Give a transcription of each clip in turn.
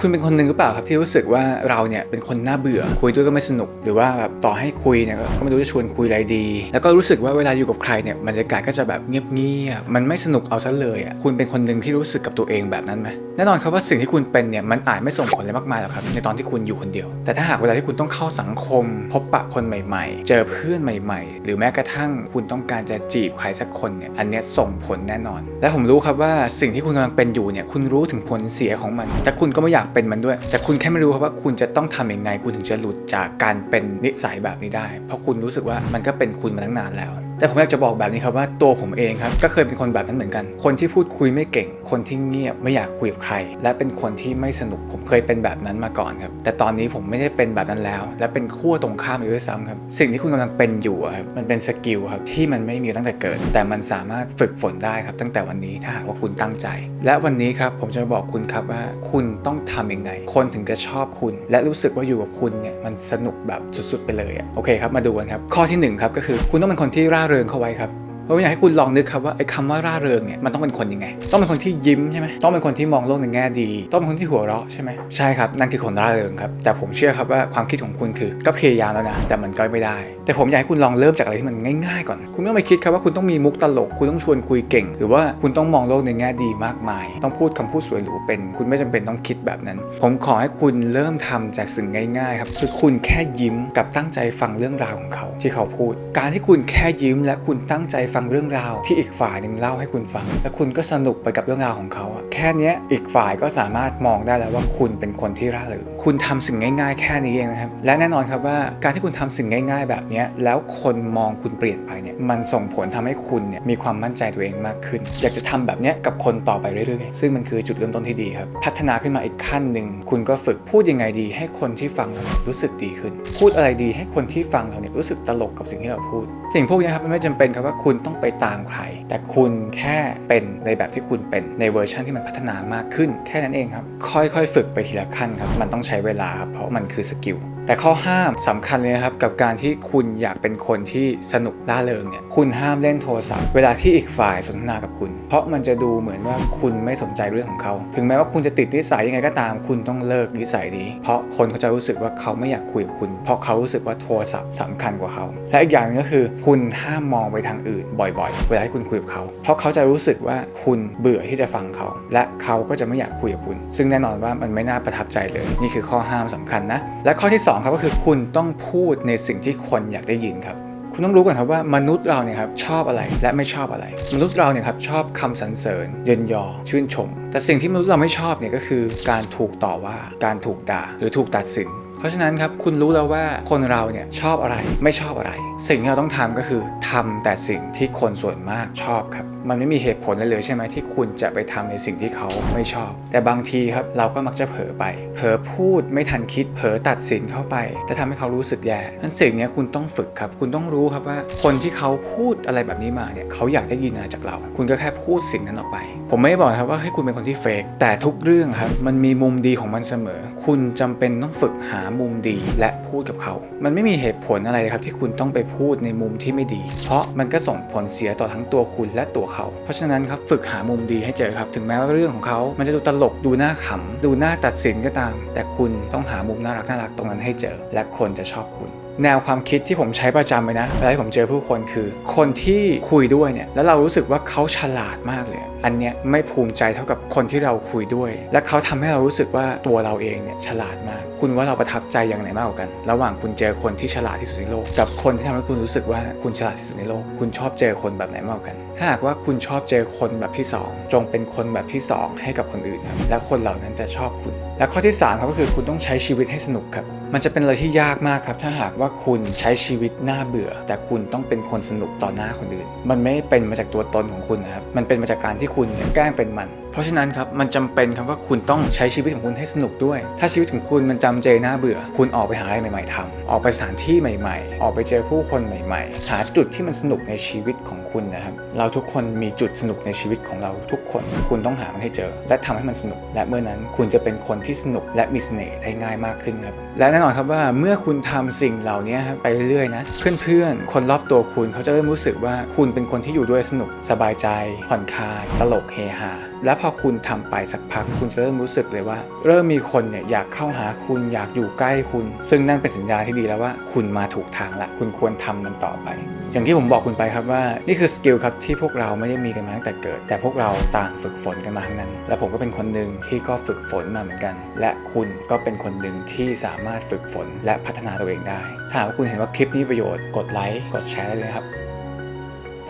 คุณเป็นคนหนึ่งหรือเปล่าครับที่รู้สึกว่าเราเนี่ยเป็นคนน่าเบื่อคุยด้วยก็ไม่สนุก หรือว่าแบบต่อให้คุยเนี่ยก็ไม่รู้จะชวนคุยอะไรดี แล้วก็รู้สึกว่าเวลาอยู่กับใครเนี่ยบรรยากาศก็จะแบบเงียบๆมันไม่สนุกเอาซะเลยอะคุณเป็นคนหนึ่งที่รู้สึกกับตัวเองแบบนั้นไหมแน่นอนครับว่าสิ่งที่คุณเป็นเนี่ยมันอาจไม่ส่งผลอะไรมากมายหรอกครับในตอนที่คุณอยู่คนเดียว แต่ถ้าหากเวลาที่คุณต้องเข้าสังคม พบปะคนใหม่ ๆ เจอเพื่อนใหม่ ๆ หรือแม้กระทั่งคุณต้องการจะจีบใครสักคนเนี่ยอันเนี้ยส่งผลแน่นอน และผมรู้ครับว่าสิ่งที่คุณกำลังเป็นอยู่เนี่ยคุณรู้ถึงผลเสียของมัน แต่คุณก็ไม่อยากเป็นมันด้วย แต่คุณแค่ไม่รู้ครับว่าคุณจะต้องทำยังไง คุณถึงจะหลุดจากการเป็นนิสัยแบบนี้ได้ เพราะคุณรู้สึกว่ามันก็เป็นคุณมาตั้งนานแล้ว แต่ผมอยากจะบอกแบบนี้ครับว่าตัวผมเองครับก็เคยเป็นคนแบบนั้นเหมือนกัน คนที่พูดคุยไม่เก่ง คนที่เงียบไม่อยากคุยกับใคร และเป็นคนที่ไม่สนุกผมเคยเป็นแบบนั้นมาก่อนครับแต่ตอนนี้ผมไม่ได้เป็นแบบนั้นแล้ว และเป็นขั้วตรงข้ามเลยด้วยซ้ำครับสิ่งที่คุณกำลังเป็นอยู่ครับมันเป็นสกิลครับที่มันไม่มีตั้งแต่เกิด แต่มันสามารถฝึกฝนได้ครับตั้งแต่วันนี้ถ้าหากว่าคุณตั้งใจ และวันนี้ครับผมจะบอกคุณครับว่าคุณต้องทำยังไง คนถึงจะชอบคุณ และรู้สึกว่าอยู่กับคุณเนี่ยมันสนุกแบบสุดๆไปเลยอะโอเคครับมาดูกันครับข้อที่หนึ่งครับก็คือคุณต้องเป็นคนที่ร่าเริงเข้าไว้ครับ ผมอยากให้คุณลองนึกครับว่าไอ้คำว่าร่าเริงเนี่ยมันต้องเป็นคนยังไง ต้องเป็นคนที่ยิ้มใช่ไหมต้องเป็นคนที่มองโลกในแง่ดี ต้องเป็นคนที่หัวเราะใช่ไหมใช่ครับนั่นคือคนร่าเริงครับแต่ผมเชื่อครับว่าความคิดของคุณคือก็พยายามแล้วนะแต่มันก็ไม่ได้ แต่ผมอยากให้คุณลองเริ่มจากอะไรที่มันง่าย ๆ ก่อน คุณไม่ต้องไปคิดครับว่าคุณต้องมีมุกตลก คุณต้องชวนคุยเก่ง หรือว่าคุณต้องมองโลกในแง่ดีมากมาย ต้องพูดคำพูดสวยหรูเป็น คุณไม่จำเป็นต้องคิดแบบนั้น ผมขอให้คุณเริ่มทำจากสิ่งง่ายๆครับคือคุณแค่ยิ้มกับตั้งใจฟังเรื่องราวของเขา ที่เขาพูด การที่คุณแค่ยิ้มและคุณตั้งใจฟังเรื่องราวที่อีกฝ่ายหนึ่งเล่าให้คุณฟัง และคุณก็สนุกไปกับเรื่องราวของเขาอะแค่นี้อีกฝ่ายก็สามารถมองได้แล้วว่าคุณเป็นคนที่ร่าเริงคุณทำสิ่งง่ายๆ แค่นี้เองนะครับและแน่นอนครับว่าการที่คุณทำสิ่งง่าย ๆ แบบนี้แล้วคนมองคุณเปลี่ยนไปเนี่ยมันส่งผลทำให้คุณเนี่ยมีความมั่นใจตัวเองมากขึ้น อยากจะทำแบบนี้กับคนต่อไปเรื่อยๆ ซึ่งมันคือจุดเริ่มต้นที่ดีครับพัฒนาขึ้นมาอีกขั้นหนึ่งคุณก็ฝึกพูดยังไงดี ให้คนที่ฟังเราเนี่ยรู้สึกดีขึ้น พูดอะไรดีให้คนที่ฟังเราเนี่ยรู้สึกตลกกับสิ่งที่เราพูด สิ่งพวกนี้ครับมันไม่จำเป็นครับว่าคุณต้องไปตามใคร แต่คุณแค่เป็นในแบบที่คุณเป็นในเวอร์ชันที่มันพัฒนามากขึ้น แค่นั้นเองครับ ค่อยๆ ฝึกไปทีละขั้นครับ มันต้องใช้เวลาครับเพราะมันคือสกิลแต่ข้อห้ามสำคัญเลยนะครับกับการที่คุณอยากเป็นคนที่สนุกล่าเริงเนี่ยคุณห้ามเล่นโทรศัพท์เวลาที่อีกฝ่ายสนทนากับคุณ เพราะมันจะดูเหมือนว่าคุณไม่สนใจเรื่องของเขา ถึงแม้ว่าคุณจะติดนิสัยยังไงก็ตาม คุณต้องเลิกนิสัยนี้ เพราะคนเขาจะรู้สึกว่าเขาไม่อยากคุยกับคุณ เพราะเขารู้สึกว่าโทรศัพท์สำคัญกว่าเขา และอีกอย่างหนึงก็คือ คุณห้ามมองไปทางอื่นบ่อยๆ เวลาที่คุณคุยกับเขา เพราะเขาจะรู้สึกว่าคุณเบื่อที่จะฟังเขา และเขาก็จะไม่อยากคุยกับคุณ ซึ่งแน่นอนว่ามันไม่น่าประทับใจเลย นี่คือข้อห้ามสำคัญนะ และข้อที่สองครับก็คือคุณต้องพูดในสิ่งที่คนอยากได้ยินครับคุณต้องรู้ก่อนครับว่ามนุษย์เราเนี่ยครับชอบอะไรและไม่ชอบอะไร มนุษย์เราเนี่ยครับชอบคำสรรเสริญ เยินยอ ชื่นชม แต่สิ่งที่มนุษย์เราไม่ชอบเนี่ยก็คือการถูกต่อว่าการถูกด่าหรือถูกตัดสิน เพราะฉะนั้นครับคุณรู้แล้วว่าคนเราเนี่ยชอบอะไรไม่ชอบอะไร สิ่งที่เราต้องทำก็คือทำแต่สิ่งที่คนส่วนมากชอบครับ มันไม่มีเหตุผลเลยใช่ไหมที่คุณจะไปทำในสิ่งที่เขาไม่ชอบ แต่บางทีครับเราก็มักจะเผลอไป เผลอพูดไม่ทันคิด เผลอตัดสินเข้าไป จะทำให้เขารู้สึกแย่นั้นสิ่งนี้คุณต้องฝึกครับ คุณต้องรู้ครับว่า คนที่เขาพูดอะไรแบบนี้มาเนี่ยเขาอยากได้ยินอะไรจากเรา คุณก็แค่พูดสิ่งนั้นออกไป ผมไม่ได้บอกนะครับว่าให้คุณเป็นคนที่เฟกแต่ทุกเรื่องครับมันมีมุมดีของมันเสมอ คุณจำเป็นต้องฝึกหามุมดีและพูดกับเขา มันไม่มีเหตุผลอะไรครับที่คุณต้องไปพูดในมุมที่ไม่ดี เพราะมันก็ส่งผลเสียต่อทั้งตัวคุณและตัวเขา เพราะฉะนั้นครับฝึกหามุมดีให้เจอครับ ถึงแม้ว่าเรื่องของเขา มันจะดูตลกดูน่าขำดูน่าตัดสินก็ตาม แต่คุณต้องหามุมน่ารักน่ารักตรงนั้นให้เจอ และคนจะชอบคุณแนวความคิดที่ผมใช้ประจำเลยนะเวลาที่ผมเจอผู้คนคือ คนที่คุยด้วยเนี่ยแล้วเรารู้สึกว่าเขาฉลาดมากเลย อันเนี้ยไม่ภูมิใจเท่ากับคนที่เราคุยด้วย และเขาทำให้เรารู้สึกว่าตัวเราเองเนี่ยฉลาดมาก คุณว่าเราประทับใจอย่างไหนมากกว่ากัน ระหว่างคุณเจอคนที่ฉลาดที่สุดในโลก กับคนที่ทำให้คุณรู้สึกว่าคุณฉลาดที่สุดในโลก คุณชอบเจอคนแบบไหนมากกว่ากัน ถ้าหากว่าคุณชอบเจอคนแบบที่สองจงเป็นคนแบบที่สองให้กับคนอื่นครับและคนเหล่านั้นจะชอบคุณ และข้อที่สามครับก็คือคุณต้องใช้ชีวิตให้สนุกครับ มันจะเป็นอะไรที่ยากมากครับ ถ้าหากว่าคุณใช้ชีวิตน่าเบื่อ แต่คุณต้องเป็นคนสนุกต่อหน้าคนอื่น มันไม่เป็นมาจากตัวตนของคุณนะครับ มันเป็นมาจากการที่คุณแกล้งเป็นมัน เพราะฉะนั้นครับมันจำเป็นครับว่าคุณต้องใช้ชีวิตของคุณให้สนุกด้วย ถ้าชีวิตของคุณมันจำเจน่าเบื่อ คุณออกไปหาอะไรใหม่ ๆทำออกไปสถานที่ใหม่ ๆ ออกไปเจอผู้คนใหม่ ๆ หาจุดที่มันสนุกในชีวิตของคุณนะครับ เราทุกคนมีจุดสนุกในชีวิตของเราทุกคน คุณต้องหามันให้เจอ และทำให้มันสนุก และเมื่อนั้นคุณจะเป็นคนที่สนุกและมีเสน่ห์ได้ง่ายมากขึ้นครับ และแน่นอนครับว่าเมื่อคุณทำสิ่งเหล่านี้ครับไปเรื่อยๆนะเพื่อนๆคนรอบตัวคุณเขาจะเริ่มรู้สึกว่าคุณเป็นคนที่อยู่ด้วยสนุกสบายใจผ่อนคลายตลกเฮฮาและพอคุณทำไปสักพักคุณจะเริ่มรู้สึกเลยว่า เริ่มมีคนเนี่ยอยากเข้าหาคุณอยากอยู่ใกล้คุณ ซึ่งนั่นเป็นสัญญาณที่ดีแล้วว่า คุณมาถูกทางละคุณควรทำมันต่อไป อย่างที่ผมบอกคุณไปครับว่านี่คือสกิลครับที่พวกเราไม่ได้มีกันมาตั้งแต่เกิด แต่พวกเราต่างฝึกฝนกันมาทั้งนั้น และผมก็เป็นคนหนึ่งที่ก็ฝึกฝนมาเหมือนกัน และคุณก็เป็นคนหนึ่งที่สามารถฝึกฝนและพัฒนาตัวเองได้ ถ้าหากว่าคุณเห็นว่าคลิปนี้ประโยชน์กดไลค์กดแชร์ได้เลยครับ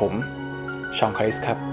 ผมชองคริสครับ